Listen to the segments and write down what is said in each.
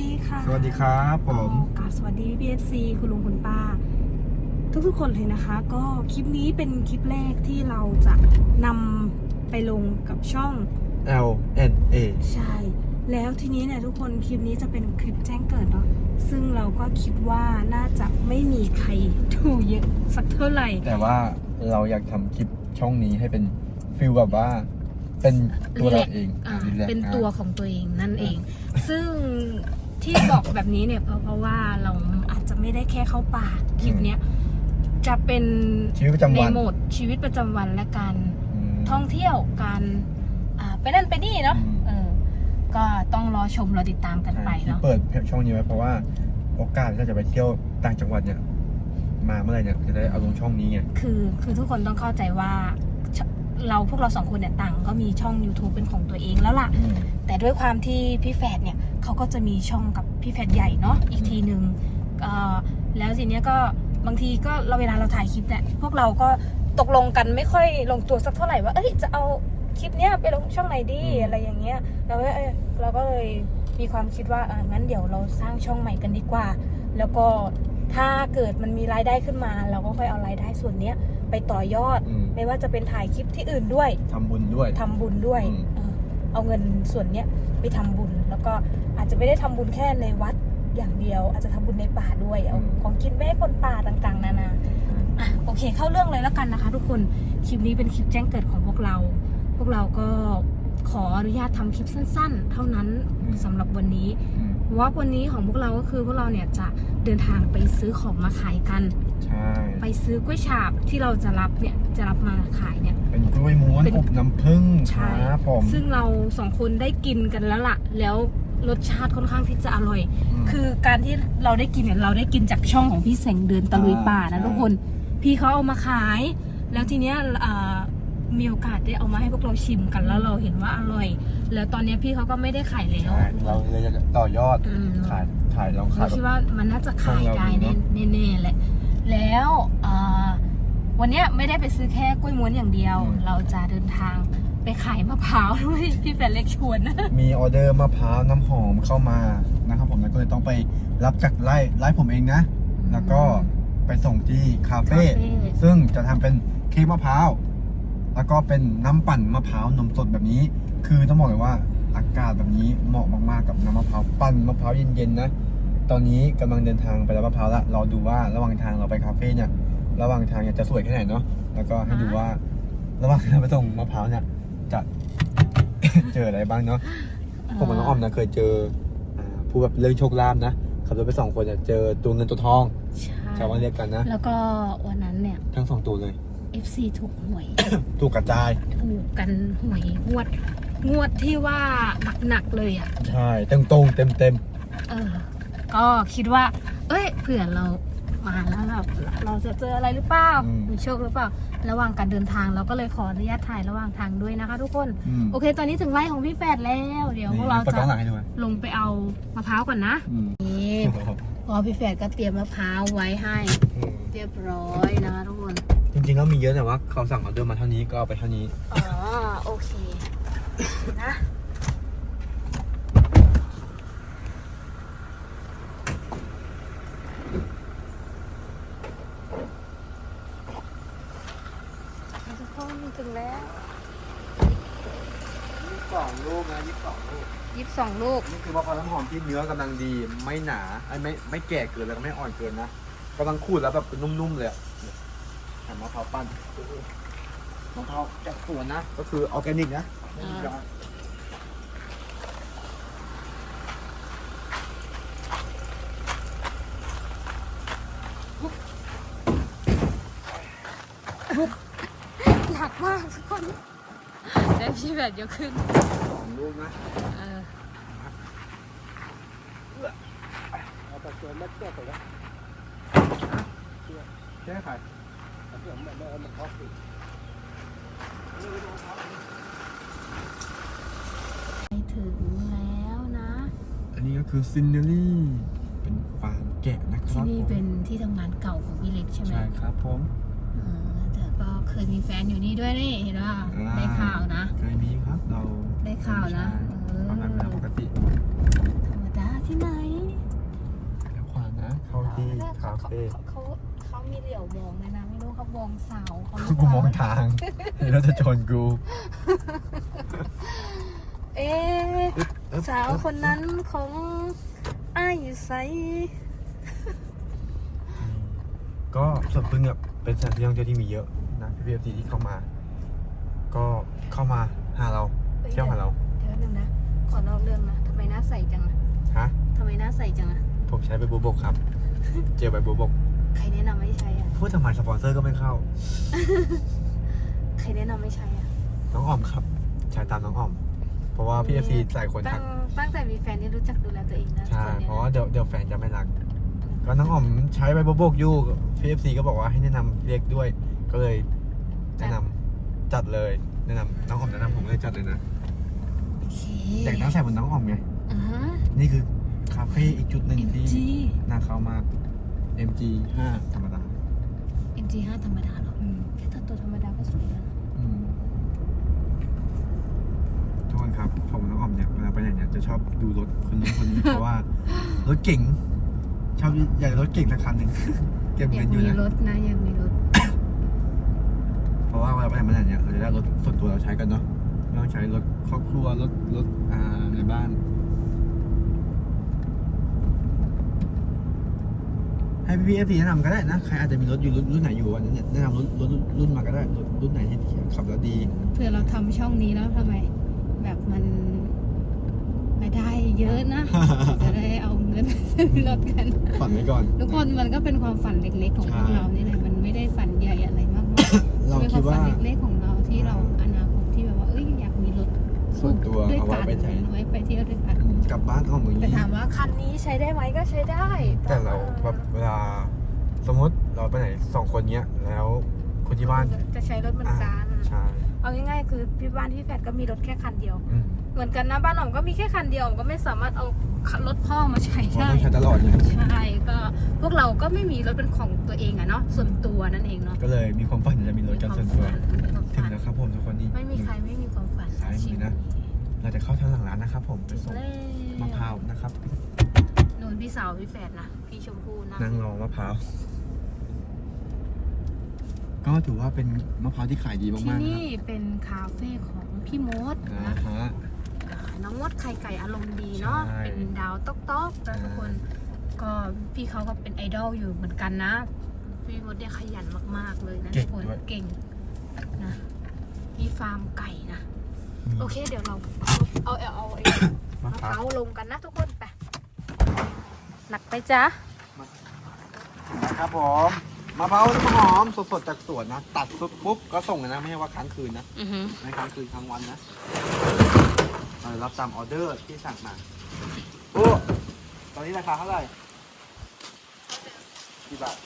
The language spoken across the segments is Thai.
ดีค่ะสวัสดีครับผมกราบสวัสดี BFC คุณลุงคุณป้า ทุกๆคนเลยนะคะ ก็คลิปนี้เป็นคลิปแรกที่เราจะนำไปลงกับช่อง L N A ใช่ แล้วทีนี้เนี่ยทุกคนคลิปนี้จะเป็นคลิปแจ้งเกิดเนาะซึ่งเราก็คิดว่าน่าจะไม่มีใครดูเยอะสักเท่าไหร่ แต่ว่าเราอยากทำคลิปช่องนี้ให้เป็นฟิลแบบว่าเป็นตัวเราเองอ่ารีแลกซ์เป็นตัวของตัวเองนั่นเอง ซึ่ง ที่บอกแบบนี้เนี่ยเพราะเพราะว่าเราอาจจะไม่ได้แค่เข้าป่าคลิปเนี้ยจะเป็นชีวิตประจำในวันโหมดชีวิตประจำวันและการมท่องเที่ยวการอ่าไปนั่นไปนี่เนาะอืมเออก็ต้องรอชมรอติดตามกันไปที่เนาะเปิดช่องนี้ไว้เพราะว่าโอกาสที่เราจะไปเที่ยวต่างจังหวัดเนี่ย มาเมื่อไหร่เนี่ยจะได้เอาลงช่องนี้ไง คือคือทุกคนต้องเข้าใจว่าชเราพวกเราสองคนเนี่ยต่างก็มีช่อง YouTube เป็นของตัวเองแล้วล่ะอืมแต่ด้วยความที่พี่แฝดเนี่ย เขาก็จะมีช่องกับพี่แฝดใหญ่เนาะอีกทีหนึ่งเอ่อแล้วทีเนี้ยก็บางทีก็เราเวลาเราถ่ายคลิปเนี่ยพวกเราก็ตกลงกันไม่ค่อยลงตัวสักเท่าไหร่ว่าเอ้ยจะเอาคลิปเนี้ยไปลงช่องไหนดีอะไรอย่างเงี้ยเราก็เอ้ยเราก็เลยมีความคิดว่าอ่างั้นเดี๋ยวเราสร้างช่องใหม่กันดีกว่า แล้วก็ถ้าเกิดมันมีรายได้ขึ้นมา เราก็ค่อยเอารายได้ส่วนเนี้ยไปต่อยอดอืมไม่ว่าจะเป็นถ่ายคลิปที่อื่นด้วยทำบุญด้วยทำบุญด้วยอืมเออเอาเงินส่วนเนี้ย ไปทำบุญ แล้วก็อาจจะไม่ได้ทำบุญแค่ในวัดอย่างเดียว อาจจะทำบุญในป่าด้วยเอาของกินไปให้คนป่าต่างๆ นานาอะโอเคเข้าเรื่องเลยแล้วกันนะคะ ทุกคนคลิปนี้เป็นคลิปแจ้งเกิดของพวกเรา พวกเราก็ขออนุญาตทำคลิปสั้น ๆ เท่านั้นสำหรับวันนี้อืมเพราะ ว่าวันนี้ของพวกเราก็คือพวกเราเนี่ยจะเดินทางไปซื้อของมาขายกัน ใช่ไปซื้อกล้วยฉาบที่เราจะรับเนี่ยจะรับมาขายเนี่ย เป็นกล้วยม้วนเป็นอบน้ำผึ้งใช่ ครับผมซึ่งเราสองคนได้กินกันแล้วล่ะ แล้วรสชาติค่อนข้างที่จะอร่อย ม คือการที่เราได้กินเนี่ยเราได้กินจากช่องของพี่แสงเดินตะลุยป่าอ่านะใช่ ทุกคน พี่เขาเอามาขาย แล้วทีเนี้ยอ่า มีโอกาสได้เอามาให้พวกเราชิมกันแล้วเราเห็นว่าอร่อย แล้วตอนเนี้ยพี่เขาก็ไม่ได้ขายแล้ว ใช่เราเลยจะต่อยอดอืม ขายขายลองขาเราย คิดว่ามันน่าจะขายช่องเราได้ดีแน่เนอะแน่ๆแหละแล้วอ่าวันเนี้ยไม่ได้ไปซื้อแค่กล้วยม้วนอย่างเดียว อืม เราจะเดินทางไปขายมะพร้าวด้วยพี่แฟนเล็กชวนนะ มีออเดอร์มะพร้าวน้ำหอมเข้ามานะครับผมแล้วก็เลยต้องไปรับจากไร่ไร่ผมเองนะ แล้วก็ไปส่งที่คาเฟ่คาเฟ่ ซึ่งจะทำเป็นเค้กมะพร้าว แล้วก็เป็นน้ำปั่นมะพร้าวนมสดแบบนี้ คือต้องบอกเลยว่าอากาศแบบนี้เหมาะมากๆกับน้ำมะพร้าวปั่นมะพร้าวเย็นๆนะ ตอนนี้กำลังเดินทางไปรับมะพร้าวละเราดูว่าระหว่างทางเราไปคาเฟ่เนี่ย ระหว่างทางเนี่ยจะสวยแค่ไหนเนาะ แล้วก็ให้ดูว่าระหว่างทางไปส่งมะพร้าวเนี่ยจะเจออะไรบ้างเนาะ ผมกับน้องอ้อมนะเคยเจออ่าผู้แบบเรื่องโชคลาภนะ ขับรถไปสองคนเนี่ยเจอตัวเงินตัวทองใช่ชาวบ้านเรียกกันนะ แล้วก็วันนั้นเนี่ยทั้งสองตัวเลย FC ถูกหวย ถูกกระจาย ถูกกันหวยงวด งวดที่ว่าหนักๆเลยอะ ใช่เต็มตรงเต็มเต็มเออ ก็คิดว่า เอ้ยเผื่อเรามาแล้วแบบเราจะเจออะไรหรือเปล่ามีโชคหรือเปล่า ระหว่างการเดินทางเราก็เลยขออนุญาตถ่ายระหว่างทางด้วยนะคะ ทุกคนอืมโอเค ตอนนี้ถึงไร่ของพี่แฟดแล้ว เดี๋ยวพวกเรานี่ปิดจะกล้องหลังให้ดูไหมลงไปเอามะพร้าวก่อนนะอืมนี่พอพี่แฟดก็เตรียมมะพร้าวไว้ให้ เรียบร้อยนะคะทุกคนจ ริงๆแล้วมีเยอะแต่ว่าเขาสั่งออเดอร์มาเท่านี้ก็เอาไปเท่านี้ อ๋อ โอเค นะ ทุกคนถึงแล้วยี่สิบสองลูกนะยี่สิบสองลูก ยี่สิบสองลูก นี่คือมะพร้าวน้ำหอมที่เนื้อกำลังดี ไม่หนาไอ้ไม่ไม่แก่เกินแล้วก็ไม่อ่อนเกินนะกำลังขูดแล้วแบบนุ่มๆเลยอะเนี่ยแผ่น มะพร้าวปั้นมะพร้าวจากสวนนะ ก็คือออร์แกนิกนะไม่มียาหนักมากทุกคนเดี๋ยวพี่แบบยกขึ้นสองลูกนะเออเอาไปชวนแม่เชื่อไปแล้วแค่ไข่ไป ถึงแล้วนะ อันนี้ก็คือซินเนอรี่ เป็นฟาร์มแกะนะคที่รับนี่ผมเป็นที่ทำงานเก่าของพี่เล็กใช่ไหมใช่ครับผมเออแต่ก็เคยมีแฟนอยู่นี่ด้วยนี่เห็นว่าอ่าได้ข่าวนะ เคยมีครับเราได้ข่าวนะใช่เออความรักเป็นเรื่องปกติ ธรรมดาที่ไหนตี้เขาคาเฟ่เขาเขาเขามีเหลี่ยวมองเลยนะไม่รู้ เขามองสาเขาหรืกูเปล่มองทางเดี๋ยวเราจะชนกูเอ๊ะสาวคนนั้นของอ้ายอยู่ไซก็สวนพึ่งอะเป็นสถานที่ท่องเที่ยวที่มีเยอะนะพี่เอฟซีที่เข้ามา ก็เข้ามาหาเราเที่ยวหาเราเดี๋ยวนึงนะ ขอนอกเรื่องนะทำไมหน้าใสจังอะฮะทำไมหน้าใสจังอะผมใช้ใบบัวบกครับ เจลใบบัวบก ใครแนะนำไม่ใช้อะพูดทำไมสปอนเซอร์ก็ไม่เข้า ใครแนะนำไม่ใช้อะน้องอ่อมครับใช้ตามน้องอ่อม เพราะว่าพี่เอฟซีหลายคนตั้ทังกตั้งแต่มีแฟนนี่รู้จักดูแลตัวเองนะใช่คนนี้ยเพราะว่าเดี๋ยวเดี๋ยวแฟนจะไม่รัก ก็น้องอ่อมใช้ใบบัวบกอยู่พี่เอฟซีก็บอกว่าให้แนะนำเรียกด้วย ก็เลยแนะนำจัดเลย แนะนำน้องอ่อมแนะนำผมเลยจัดเลยนะโอเคอยากนั่งใส่บนน้องอ่อมไง อ่าฮะนี่คือคาเฟ่อีกจุดหนึ่งที่ MG น่าเข้ามาก MG 5ธรรมดา MG 5ธรรมดาเหรอแค่ตัวธรรมดาก็สวยแล้วนะอืมทุกคนครับผมน้องอ่อมเนี่ยเวลาไปไหนเนี่ยจะชอบดูรถคนนู้นคนนี้ เพราะว่ารถเก่ง ชอบอยากได้รถเก่งสักคันหนึ่ง เก็บอเงิยากนอยู่มีนะ รถนะอยากมีรถ เพราะว่าเวลาไปไหนมาไหนเนี่ยเราจะได้รถส่วนตัวเราใช้กันเนาะไม่ต้องใช้รถครอบครัวรถรถอ่าในบ้าน ให้พี่พีเอฟซีแนะนำก็ได้นะ ใครอาจจะมีรถอยู่รุ่นรุ่นไหนอยู่วันนี้เนี่ยแนะนำรถรถรุ่นมาก็ได้รถรุ่นไหนที่ขับแล้วดี เผื่อเราทำช่องนี้แล้วทำไม แบบมันรายได้เยอะนะ จะได้เอาเงินซื้อรถกัน ฝันไว้ก่อน ทุกคนมันก็เป็นความฝันเล็กๆของพวกใช่เรานี่แหละมันไม่ได้ฝันใหญ่อะไรมากมายเราเป็นคคิดวามว่า ฝันเล็กๆของเราที่เราอนาคตที่แบบว่าเอ้ยอยากมีรถส่วนตัวด้วยเอาไว้กันไปใช้เอาไว้ไปเที่ยวด้วยกัน กลับบ้านเอาเหมือนแต่นี้ถามว่าคันนี้ใช้ได้ไหมก็ใช้ได้แต่เราแบบเวลาสมมติเราไปไหนสองคนเนี้ยแล้วคนที่บ้านจะใช้รถเหมือนกันใช่เอาง่ายๆคือพี่บ้านพี่แฟดก็มีรถแค่คันเดียวอืมเหมือนกันนะบ้านอ๋อมก็มีแค่คันเดียวอ๋อมก็ไม่สามารถเอารถพ่อมาใช้เพราะได้ต้องใช้ตลอดเนี่ยใช่ก็พวกเราก็ไม่มีรถเป็นของตัวเองอะเนาะส่วนตัวนั่นเองเนาะก็เลยมีความฝันจะมีรถกันส่วนตัวมีความถึงฝันแล้วครับผมทุกคนนี่ไม่มีใครไม่มีความฝันซ้ายมือนะ เราจะเข้าทางหลังร้านนะครับผมไปถึงส่งแล้วมะพร้าวนะครับนูนพี่สาวพี่แฟดนะพี่ชมพู่นะนั่งรอมะพร้าวก็ถือว่าเป็นมะพร้าวที่ขายดีที่มากๆนะนี่เป็นคาเฟ่ของพี่มดนะนะฮะน้องมดไข่ไก่อารมณ์ดีเนาะใช่เป็นดาวต๊อกต๊อกนะทุกคนก็พี่เขาก็เป็นไอดอลอยู่เหมือนกันนะ พี่มดเนี่ยขยันมากๆเลยนะทุกคนเก่งนะมีฟาร์มไก่นะ โอเค เดี๋ยวเราเอาเอาเอาไอ้มะมะพพร้าร้าววลงกันนะทุกคนไปหนักไปจ้ะนะครับผมมะพร้าวน้ำหอมสดๆจากสวนนะ ตัดปุ๊บก็ส่งเลยนะ ไม่ใช่ว่าค้างคืนนะอือฮึไม่ค้างคืนค้างวันนะเรารับตามออเดอร์ที่สั่งมาโอ้ตอนนี้ราคาเท่าไหร่กี่บาท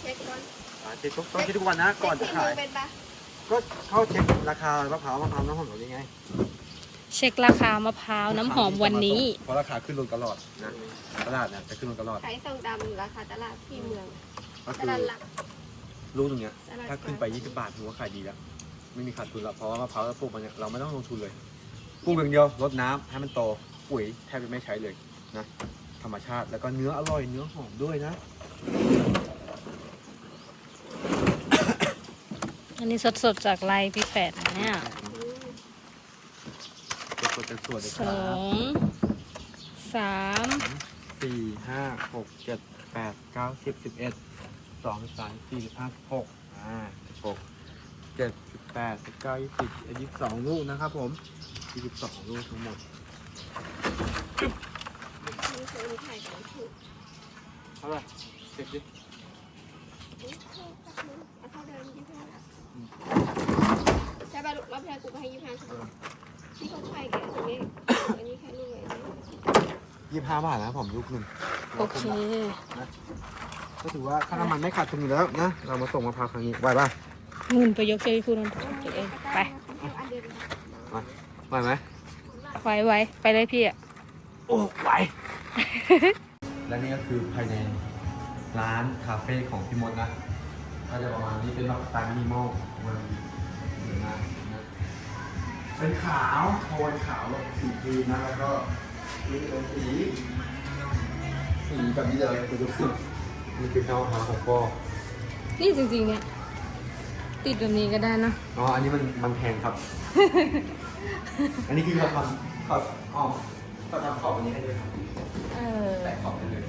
เช็คก่อนอ่าเช็คทุกต้องเช็คทุกวันนะก่อนจะขายเป็นปะ ก็เข้าเช็คราคามะพร้าวมะพร้าวน้ำหอมแบบนี้ไงเช็คราคามะพร้าวน้ำหอมวันนี้ เพราะราคาขึ้นลงตลอดนะตลาดเนี่ยจะขึ้นลงตลอดขายส่งตามราคาตลาดที่เมืองก็ตคือลาดหลัก ลูกตรงเนี้ยตลาดถ้าขึ้นไป20บาทถือว่าขายดีแล้วไม่มีขาดทุนแล้วเพราะว่ามะพร้าวเราปลูกมันเนี่ยเราไม่ต้องลงทุนเลยปลูกอย่างเดียวรดน้ำให้มันโตปุ๋ยแทบจะไม่ใช้เลยนะ ธรรมชาติแล้วก็เนื้ออร่อยเนื้อหอมด้วยนะ อันนี้สดๆจากไรพี่แฟดนะเนี่ยสดๆจากสวนเลยคสรัอบงสามสี่ห้าหกเจ็ดแปดเก้าสิบสิบเอ็ดสองสามสี่ห้าหกอ่าสิบหกเจ็ดสิบแปดสิบเก้ายี่สิบยี่สิบสองลูกนะครับผมยี่สิบสองลูกทั้งหมดมีคนขายของถูกเท่าไหร่เจ็ดดินี่เท่ากับมึงเอาเท่าเดิมยี่สิบห้าละ ใช่ป่ะลูกรอบแรกกูก็ให้ยี่สิบห้าใช่ปะที่เขาขายกันตรงนี้อันนี้แค่ลูกเลยยี่สิบห้าบาทนะครับผมลูกหนึ่งโอเค ก็ถือว่าค่าน้ำมันไม่ขาดทุนอยู่แล้วนะ เรามาส่งมะพร้าวครั้งนี้ไหวป่ะเงินไปยกเจอพี่พูดนั่นตัวเองไปอันเดียวไหวไหมไว้ไว้ไปเลยพี่อะ โอ้ไหว และนี่ก็คือภายในร้านคาเฟ่ของพี่มดนะ ก็จะประมาณนี้เป็นแบบสไตล์มินิมอลมันสวยมากนะเป็นขาวโทนขาวแบบสีครีมนะแล้วก็นี่เป็นสีสีแบบนี้เลยคือรู้สึกนี่คือข้าวมะพร้าวของพ่อนี่จริงๆเนี่ย ติดแบบนี้ก็ได้นะอ๋ออันนี้มันมันแพงครับ อันนี้คือเขาทำเขาอ๋อเขาทำขอบอันนี้ให้ด้วยครับเออแตะขอบไปเลย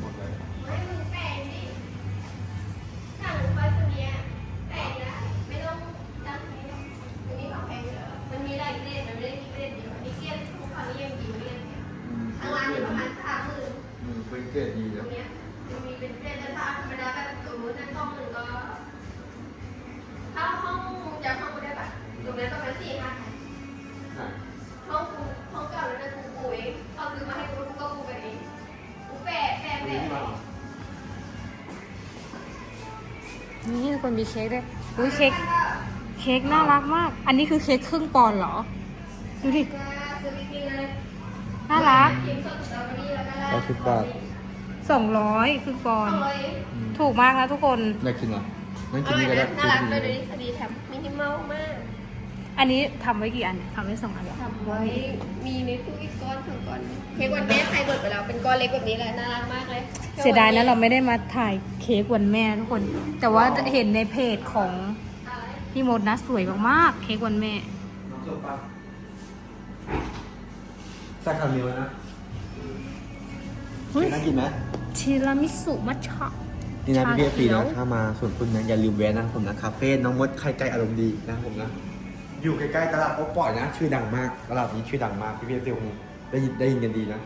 นี่ทุกคนมีเค้กด้วยอุ้ยเค้กเค้กน่ารักมาก อันนี้คือเค้กครึ่งปอนด์เหรอ ดูดิซื้อไปกินเลยน่ารักกินสดสตรอเบอรี่แล้วก็ร้อยสิบบาทสองร้อยครึ่งปอนด์เลยอืมถูกมากนะทุกคนอยากกินเหรอนั่งอกินร่อยนี่ก็ได้นะน่ารักกินเลยนี่ดูดิคดีแถมมินิมอลมาก อันนี้ทำไว้กี่อันทำไว้สองอันเหรอทำไว้มีในตู้อีกก้อนสองก้อนเค้กวันแม่ใครเบิดไปแล้วเป็นก้อนเล็กแบบนี้เลยน่ารักมากเลยเสียดายนะเราไม่ได้มาถ่ายเค้กวันแม่ทุกคน แต่ว่าเห็นในเพจของพี่มดนะสวยมากๆเค้กวันแม่น้องจบปะใส่คาราเมลนะเฮ้ยน่ากินไหมทีรามิสุมัทฉะนี่นะชาพี่เอฟซีเขียวนะถ้ามาสวนคุณนะอย่าลืมแวะนะครับผมนะคาเฟ่น้องมดไข่ไก่อารมณ์ดีนะครับผมนะ อยู่ใกล้ๆตลาดโอ๊ปปล่อยนะ ชื่อดังมาก ตลาดนี้ชื่อดังมาก พี่เอฟซีคงได้ยินได้ยินกันดีนะ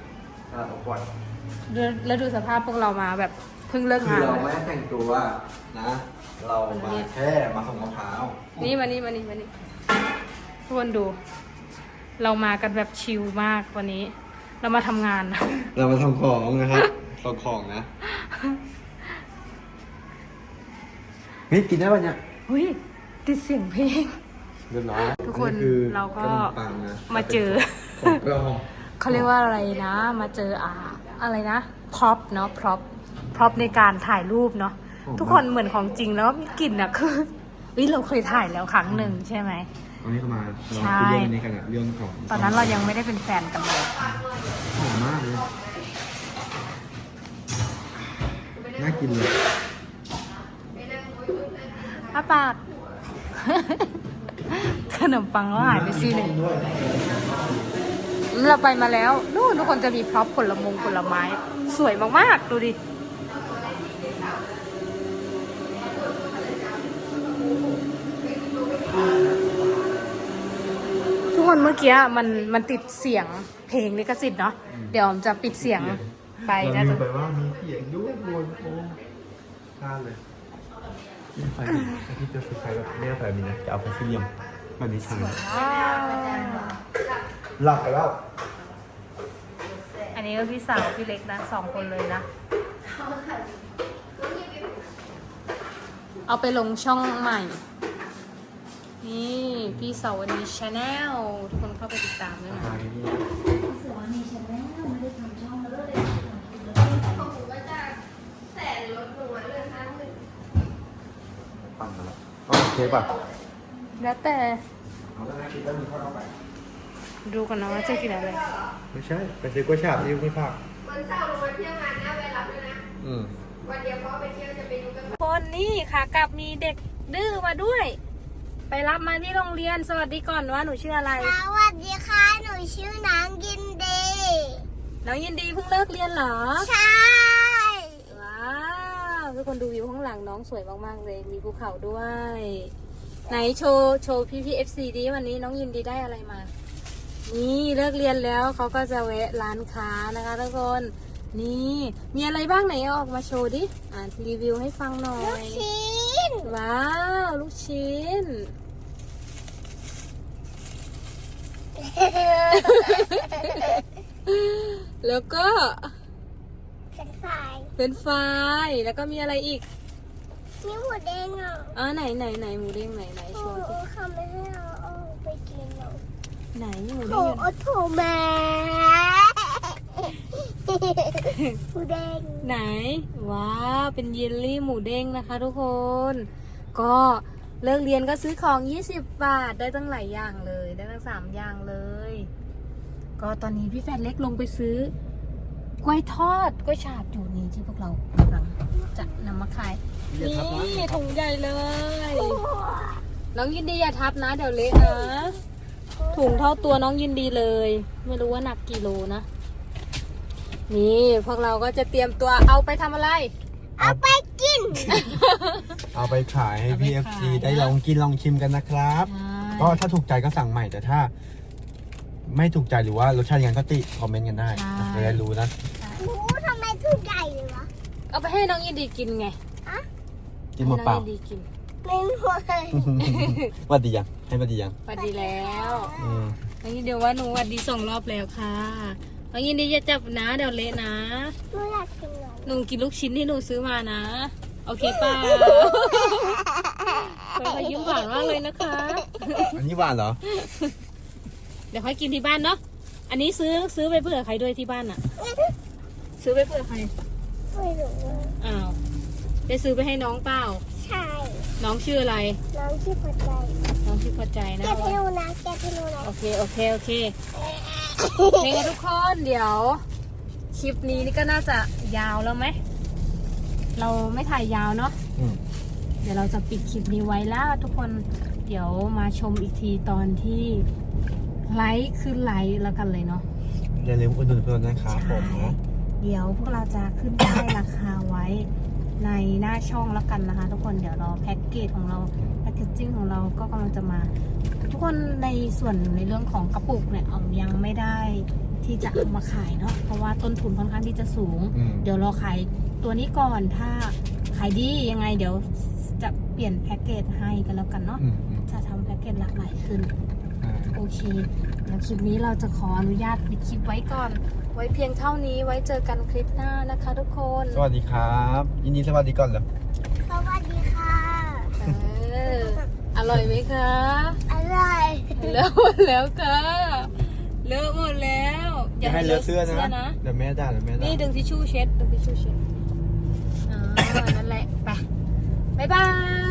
ตลาดโอ๊ปปล่อยแล้วดูสภาพพวกเรามาแบบเพิ่งเลิกคืองานเราไม่ได้แต่งตัวนะ เรามาแค่มาส่งมะพร้าว นี่มานี่มานี่มานี่ทุกคนดู เรามากันแบบชิลมากวันนี้ เรามาทำงานนะเรามาทำของนะครับ ส่งของนะนี่กินได้ป่ะเนี่ย เฮ้ยติดเสียงเพลง เรียบร้อยทุกคนอเราก็ขนมปังนะมาเจอ ของกล้องเขาเรียกว่าอะไรนะ มาเจออ่าอะไรนะพร็อพเนาะพร็อพพร็อพในการถ่ายรูปเนาะทุกคนเหมือนของจริงแล้วมีกลิ่นอะคือเฮ้ยเราเคยถ่ายแล้วครั้งหนึ่งใช่ไหมวันนี้เข้ามาเราใช่คุยเรื่องอันนี้กันอะเรื่องของตอนนั้นเรายังไม่ได้เป็นแฟนกันเลยหอมมากเลยน่ากินเลยอ้าปากข นมปังก็หายไปซี่หนึ่งเราไปมาแล้วนู่นทุกคนจะมีพร็อพผลมงผลไม้ สวยมากๆ ดูดิทุกคนเมื่อกี้มันมันติดเสียงเพลงลิขสิทธิ์เนาะเดี๋ยวผมจะปิดเสียงไปเรานะลืจ๊ะมไปว่ามีเสียงด้วยบนโอ้พลาดเลยนี่ไฟดิถ้าที่จะซื้อไฟแบบไม่เอาไฟแบบนี้นะจะเอาไฟสี่เหลี่ยม แบบนี้ใช่ไหมว้าวหลับไปแล้ว อันนี้ก็พี่สาวพี่เล็กนะสองคนเลยนะ เอาไปลงช่องใหม่ นี่พี่สาวนีชาแนลทุกคนเข้าไปติดตามด้วยนะอะไรนี่ของผมก็จะแสนลดลงมาเหลือห้าหมื่นปั่นมาแล้วอ๋อโอเคป่ะ แล้วแต่เอาแล้วนะคิดว่ามีข้าวเอาไป ดูกันนะว่าจะกินอะไร ไม่ใช่ ไปซื้อกล้วยฉาบที่ไม่ภาควันเสาร์ลงมาเที่ยวงานหน้าเวลาด้วยนะ อืมวันเดียวพ่อไปเที่ยวจะไปดูกันคนนี่ค่ะกลับมีเด็กดื้อมาด้วย ไปรับมาที่โรงเรียนสวัสดีก่อนว่าหนูชื่ออะไร สวัสดีค่ะ หนูชื่อนางยินดี น้องยินดีเพิ่งเลิกเรียนเหรอ ใช่ ว้าวทุกคนดูวิวข้างหลังน้องสวยมากๆเลยมีภูเขาด้วย ไหนโชว์โชว์พี่พีเอฟซีดีวันนี้น้องยินดีได้อะไรมา นี่เลิกเรียนแล้วเขาก็จะแวะร้านค้านะคะทุกคนนี่มีอะไรบ้างไหนเอาออกมาโชว์ดิอ่านรีวิวให้ฟังหน่อลูกยชิ้น ว้าว ลูกชิ้น แล้วก็ เป็นไฟเป็นไฟรายแล้วก็มีอะไรอีก มีหมูแดงอะอ่าไหนไหนไหนหมูเด้งไหนไหนโชโอ้ว์ดิเขาไม่ให้เราเอาไปกินหรอกไหนหมูโถเด้งอยู่ไหนโอ้โถแม่หมูแดงไหนว้าวเป็นเยลลี่หมูเด้งนะคะ ทุกคน ก็เลิกเรียนก็ซื้อของ 20 บาทได้ตั้งหลายอย่างเลย ได้ตั้ง3อย่างเลย ก็ตอนนี้พี่แฟนเล็กลงไปซื้อ กล้วยทอดกล้วยฉาบอยู่นี่ที่พวกเรากำลังจะนำมาขายอย่าทับนะนี่ถุงใหญ่เลยน้องยินดีอย่าทับนะเดี๋ยวเละนะถุงเท่าตัวน้องยินดีเลย ไม่รู้ว่าหนักกี่โลนะนี่พวกเราก็จะเตรียมตัวเอาไปทำอะไร เอาไปกิน เอาไปขายให้เอาไปพี่ขาย FC ได้ลองกินลองชิมกันนะครับ ก็ถ้าถูกใจก็สั่งใหม่แต่ถ้า ไม่ถูกใจหรือว่ารสชาติยังไงก็ติคอมเมนต์กันได้ใช่ จะได้รู้นะหนูทำไมทุกใหญ่เลยวะเอาไปให้น้องยินดีกินไงกินหมดเปล่าให้น้องยินดีกินไม่หมดเลยหวัดดียังให้หวัดดียังสวัสดีแล้วอืมน้องยินดีว่าหนูสวัสดีสองรอบแล้วค่ะน้องยินดีอย่าจับนะเดี๋ยวเละนะ หนูอยากกินหนมหนูกินลูกชิ้นที่หนูซื้อมานะ โอเคเปล่าเฮ้ยยิ้มหวานมากเลยนะคะ อันนี้หวานเหรอ เดี๋ยวค่อยกินที่บ้านเนาะ อันนี้ซื้อซื้อไปเผื่อใครด้วยที่บ้านอะซื้อไปเผื่อใคร ไม่รู้อ้าวได้ซื้อไปให้น้องเปล่า ใช่น้องชื่ออะไร น้องที่พอใจน้องชื่อพอใจนะ แกพี่หนูนะแกพี่หนูนะโอเค โอเค โอเค นี่ไงทุกคนเดี๋ยว คลิปนี้นี่ก็น่าจะยาวแล้วไหม เราไม่ถ่ายยาวเนาะอืม เดี๋ยวเราจะปิดคลิปนี้ไว้แล้วทุกคนเดี๋ยวมาชมอีกทีตอนที่ ไลฟ์ขึ้นไลฟ์แล้วกันเลยเนาะอย่าลืมอุดหนุนเพื่อนนะครับผมนะเดี๋ยวพวกเราจะขึ้นป้ายราคาไว้ในหน้าช่องแล้วกันนะคะ ทุกคนเดี๋ยวรอแพ็กเกจของเราแพ็กเกจจิ้งของเราก็กำลังจะมา ทุกคนในส่วนในเรื่องของกระปุกเนี่ยออมยังไม่ได้ที่จะเอามาขายเนาะเพราะว่าต้นทุนค่อนข้างที่จะสูงอืมเดี๋ยวรอขายตัวนี้ก่อนถ้าขายดียังไงเดี๋ยวจะเปลี่ยนแพ็กเกจให้กันแล้วกันเนาะอืมอืมจะทำแพ็กเกจหลากหลายขึ้นอ่า โอเคเดี๋ยวคลิปนี้เราจะขออนุญาตปิดคลิปไว้ก่อน ไว้เพียงเท่านี้ไว้เจอกันคลิปหน้านะคะทุกคนสวัสดีครับ ยินดีสวัสดีก่อนเหรอสวัสดีค่ะ เอออร่อยไหมคะอะไรเลอะหมดแล้วค่ะเลอะหมดแล้วอย่าให้เลอะเสื้อนะเดี๋ยวแม่ด่าเดี๋ยวแม่ด่านี่ดึงทิชชู่เช็ดดึงทิชชู่เช็ดอ่านั่นแหละไปบ๊ายบาย